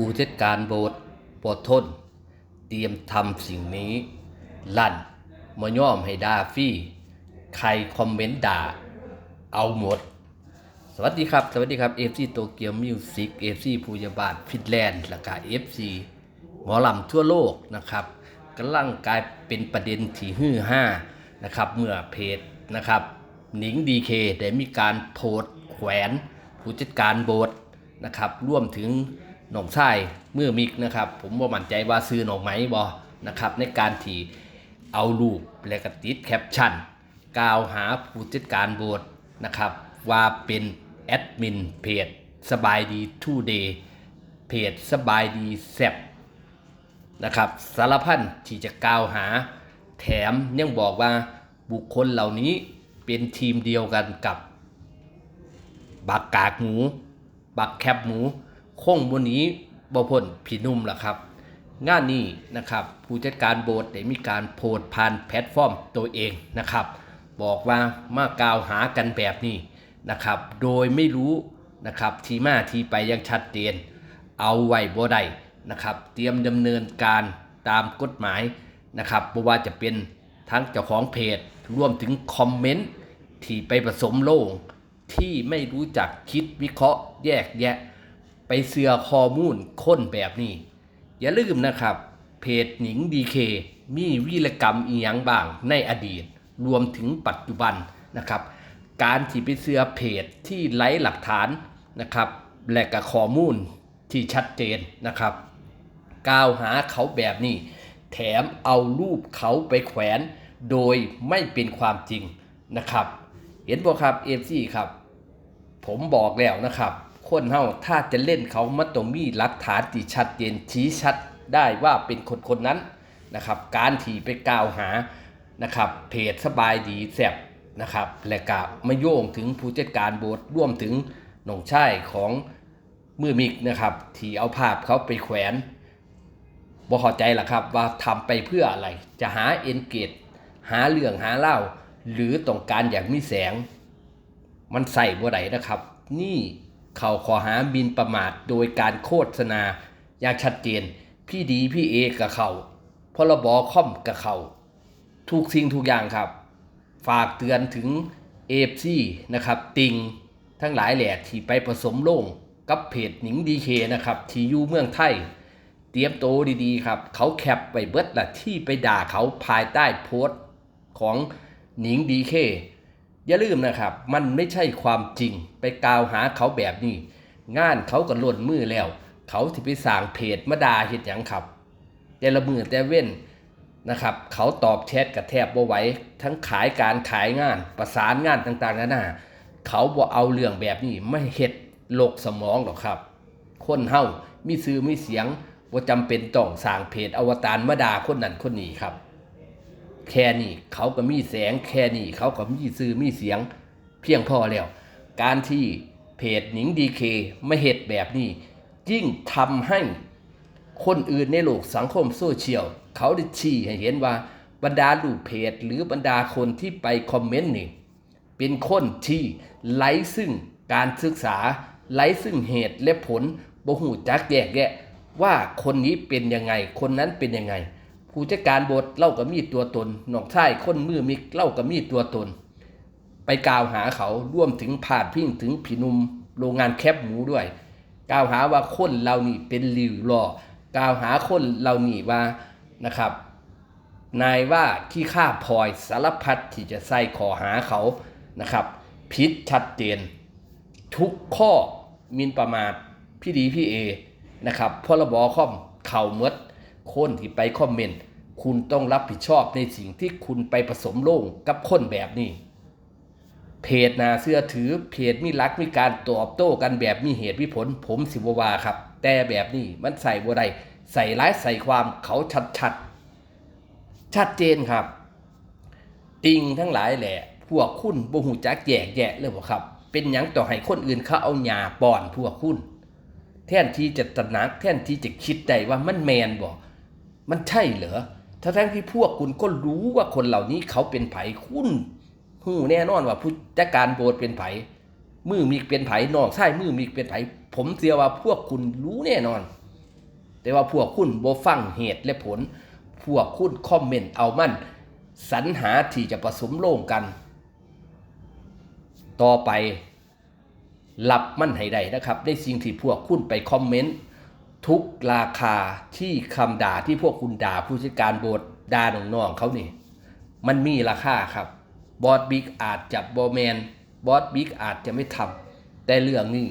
ผู้จัดการโบสถ์โปรดทน เตรียมทำสิ่งนี้ ลั่นมย่อมให้ด่าฟรี่ ใครคอมเมนต์ด่า เอาหมด สวัสดีครับ สวัสดีครับ FC โตเกียวมิวสิก FC ภูยาบาทฟินแลนด์และก็ FC หมอลำทั่วโลกนะครับกำลังกลายเป็นประเด็นที่ฮือห้านะครับเมื่อเพจนะครับหนิงดีเคได้มีการโพสต์แขวนผู้จัดการโบสถ์นะครับร่วมถึง หนองชายเมื่อมิกนะครับ ผมว่ามั่นใจว่าซื้อหนองไหมบอนะครับ ในการที่เอารูปและก็ติดแคปชั่นกล่าวหาผู้จัดการโบสถ์นะครับ ว่าเป็นแอดมินเพจสบายดีทูเดย์เพจสบายดีแซบนะครับสารพันที่จะกล่าวหา แถมยังบอกว่าบุคคลเหล่านี้เป็นทีมเดียวกันกับ บักกากหมู บักแคบหมู คงบนนี้บ่พ้นผีนุ่มล่ะครับ งานนี้นะครับผู้จัดการโบสถ์ได้มีการโพสต์ผ่านแพลตฟอร์มตัวเองนะครับ บอกว่ามากล่าวหากันแบบนี้นะครับ โดยไม่รู้นะครับที่มาที่ไปยังชัดเจนเอาไว้บ่ได้นะครับ เตรียมดำเนินการตามกฎหมายนะครับบ่ว่าจะเป็นทั้งเจ้าของเพจรวมถึงคอมเมนต์ที่ไปผสมโลงที่ไม่รู้จักคิดวิเคราะห์แยกแยะ ไปเสือข้อมูลค้นแบบนี้ อย่าลืมนะครับ เพจหนิงดีเคมีวีรกรรมอีหยังบ้างในอดีต รวมถึงปัจจุบันนะครับ การที่ไปเสือเพจที่ไร้หลักฐานนะครับ และก็ข้อมูลที่ชัดเจนนะครับ กล่าวหาเขาแบบนี้ แถมเอารูปเขาไปแขวนโดยไม่เป็นความจริงนะครับ เห็นบ่ครับเอฟซีครับ ผมบอกแล้วนะครับ คนเฮาถ้าจะเล่นเขามันต้องมีหลักฐานที่ชัดเจนชี้ชัดได้ว่าเป็นคนคนนั้นนะครับ การที่ไปกล่าวหานะครับเพจสบายดีแซบนะครับและก็มาโยงถึงผู้จัดการโบสถ์ร่วมถึงหนองชายของมือมิกนะครับ ที่เอาภาพเขาไปแขวนบ่เข้าใจล่ะครับว่าทำไปเพื่ออะไร จะหาเอนเกตหาเรื่องหาเล่า หรือต้องการอยากมีแสง มันใส่บ่ได้นะครับ นี่ เขาขอหาบินประมาทโดยการโฆษณาอย่างชัดเจน พี่ดีพี่เอกับเขาพรบคอมกับเขาทุกสิ่งทุกอย่างครับ ฝากเตือนถึงเอฟซีนะครับติงทั้งหลายแหล่ที่ไปผสมโลงกับเพจหนิงดีเคนะครับที่อยู่เมืองไทย เตรียมโตดีๆครับ เขาแคปไปเบิดละที่ไปด่าเขาภายใต้โพสต์ของหนิงดีเค อย่าลืมนะครับ มันไม่ใช่ความจริงไปกล่าวหาเขาแบบนี้ งานเขาก็ล่นมือแล้ว เขาที่ไปสร้างเพจมาดาเห็ดหยังครับ แต่ละมือแต่เว้นนะครับ เขาตอบแชทกับแทบบ่ไหวทั้งขายการขายงานประสานงานต่างๆนานาเขาบ่เอาเรื่องแบบนี้ไม่เฮ็ดโลกสมองหรอกครับ คนเฮามีซื้อมีเสียงบ่าจำเป็นต้องสร้างเพจอวตารมาดาคนนั้นคนนี้ครับ แค่นี้เขาก็มีแสงแค่นี้เขาก็มีซื้อมีเสียงเพียงพอแล้ว การที่เพจหนิงดีเคไม่เหตุแบบนี้ ยิ่งทำให้คนอื่นในโลกสังคมโซเชียลเขาได้ชี้ให้เห็นว่าบรรดาลูกเพจหรือบรรดาคนที่ไปคอมเมนต์นี่เป็นคนที่ไร้ซึ่งการศึกษาไร้ซึ่งเหตุและผลบ่หูจักแยกแยะว่าคนนี้เป็นยังไง คนนั้นเป็นยังไง ผู้จัดการบทเล่าก็มีตัวตนหนองชายคนมือมิกเล่าก็มีตัวตน ไปกล่าวหาเขาร่วมถึงพาดพิงถึงผีนุ่มโรงงานแคบหมูด้วย กล่าวหาว่าคนเรานี่เป็นลิวหล่อกล่าวหาคนเรานี่ว่านะครับ นายว่าขี้ข้าพลอยสารพัดที่จะใส่ขอหาเขานะครับพิษชัดเจน ทุกข้อมินประมาทพี่ดีพี่เอนะครับพรบคอมเข่าเมด คนที่ไปคอมเมนต์คุณต้องรับผิดชอบในสิ่งที่คุณไปผสมโลงกับคนแบบนี้ เพจนาเสื้อถือเพจมีรักมีการตอบโต้กันแบบมีเหตุมีผล ผมสิบวาครับ แต่แบบนี้มันใส่บ่ได้ใส่ร้ายใส่ความเขาชัดชัดชัดเจนครับ ติงทั้งหลายแหละ พวกคุณบ่หูจักแยกแยะเลยบ่ครับ เป็นยังต่อให้คนอื่นเขาเอาหญ้าป้อนพวกคุณ แท่นที่จะตระหนักแท่นที่จะคิดได้ว่ามันแมนบ่ มันใช่เหรอทั้งทั้งที่พวกคุณก็รู้ว่าคนเหล่านี้เขาเป็นไผคุณหูแน่นอนว่าผู้จัดการโบสถ์เป็นไผมือมีเป็นไผนอกใช่มือมีเป็นไผผมเสียว่าพวกคุณรู้แน่นอน แต่ว่าพวกคุณบ่ฟังเหตุและผล พวกคุณคอมเมนต์เอามันสรรหาที่จะผสมโลงกัน ต่อไปรับมันให้ได้นะครับได้สิ่งที่พวกคุณไปคอมเมนต์ ทุกราคาที่คำด่าที่พวกคุณด่าผู้จัดการโบสถ์ด่าน้องๆเขานี่ มันมีราคาครับ บอสบิ๊กอาจจะบอแมนบอสบิ๊กอาจจะไม่ทำแต่เรื่องนี้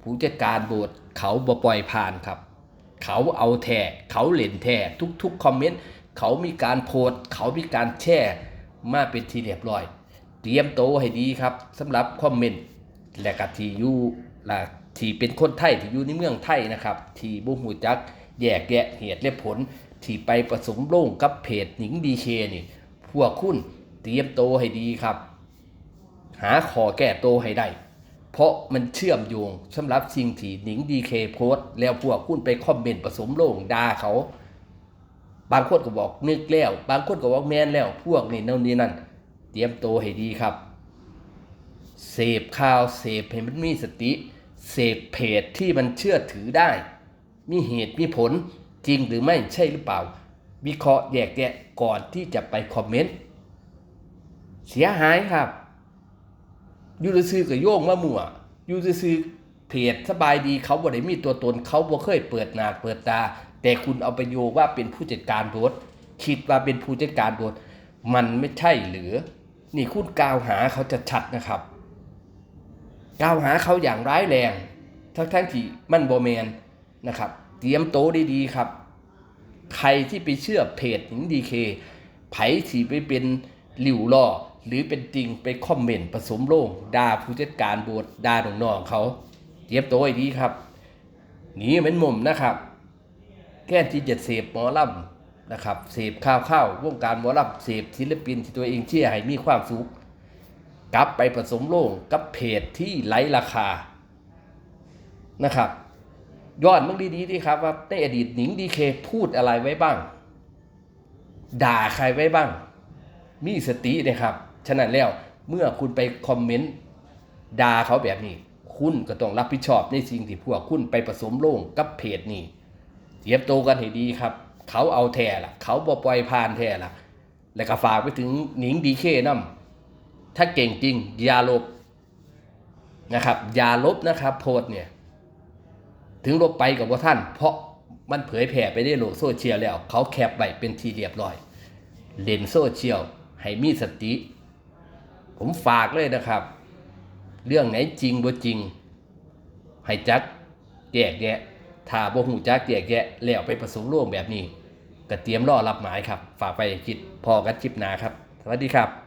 ผู้จัดการโบสถ์เขาบ่ปล่อยผ่านครับ เขาเอาแท้เขาเล่นแท้ทุกๆคอมเมนต์เขามีการโพสเขามีการแชร์มาเป็นทีเรียบร้อย เตรียมโตให้ดีครับสำหรับคอมเมนต์และก็ที่อยู่ล่ะ ที่เป็นคนไทยที่อยู่ในเมืองไทยนะครับ ที่บ่ฮู้จักแยกแยะเหตุและผล ที่ไปผสมโรงกับเพจหนิงดีเคนี่ พวกคุณเตรียมโตให้ดีครับ หาขอแก้โตให้ได้ เพราะมันเชื่อมโยงสำหรับสิ่งที่หนิงดีเคโพสต์แล้วพวกคุณไปคอมเมนต์ผสมโรงด่าเขา บางคนก็บอกนึกแล้ว บางคนก็บอกแมนแล้ว พวกนี่นั่นนี่นั่น เตรียมโตให้ดีครับ เสพข่าวเสพให้มันมีสติ เสพเพจที่มันเชื่อถือได้ มีเหตุมีผลจริงหรือไม่ใช่หรือเปล่า วิเคราะห์แยกแยะก่อนที่จะไปคอมเมนต์ เสียหายครับ ยู่ซื่อกับโยงมามั่วยู่ซื่อเพจสบายดีเขาบ่ได้มีตัวตนเขาบ่เคยเปิดหน้าเปิดตา แต่คุณเอาไปโยว่าเป็นผู้จัดการบทคิดว่าเป็นผู้จัดการบทมันไม่ใช่หรือ นี่คุณกล่าวหาเขาจะชัดนะครับ กล่าวหาเขาอย่างร้ายแรงทั้งทั้งที่มันโบแมนนะครับ เตรียมโตวดีๆครับ ใครที่ไปเชื่อเพจหญิงดีเคไผที่ไปเป็นหลิวล่อหรือเป็นจริงไปคอมเมนต์ผสมโลงด่าผู้จัดการโบสด่าหน้องๆเขาเตรียมโตวให้ดีครับหนีเหมือนมุมนะครับแค่ที่จะเสพหมอลำนะครับเสพข้าวข้าววงการหมอลำเสพศิลปินที่ตัวเองเชื่อให้มีความสุข กลับไปผสมโลงกับเพจที่ไร้ราคานะครับย้อนมึงดีๆดีครับว่าในอดีตหนิงดีเคพูดอะไรไว้บ้าง ด่าใครไว้บ้าง มีสตินะครับ ฉะนั้นแล้วเมื่อคุณไปคอมเมนต์ด่าเขาแบบนี้ คุณก็ต้องรับผิดชอบในสิ่งที่พวกคุณไปผสมโลงกับเพจนี้เตรียมตัวกันให้ดีครับ เขาเอาแท้ล่ะเขาบ่ปล่อยผ่านแท้ล่ะแล้วก็ฝากไปถึงหนิงดีเคนํ ถ้าเก่งจริงอย่าลบนะครับ อย่าลบนะครับโพสเนี่ย ถึงลบไปกับว่าท่าน เพราะมันเผยแผ่ไปในโลกโซเชียลแล้ว เขาแคปไว้เป็นทีเรียบร้อย เล่นโซเชียลให้มีสติ ผมฝากเลยนะครับ เรื่องไหนจริงบ่จริง ให้จักแยกแยะถ้าบ่หูจักแยกแยะแล้วไปผสมร่วมแบบนี้ก็เตรียมรอรับหมายครับ ฝากไปคิดพอกันคลิปนาครับ สวัสดีครับ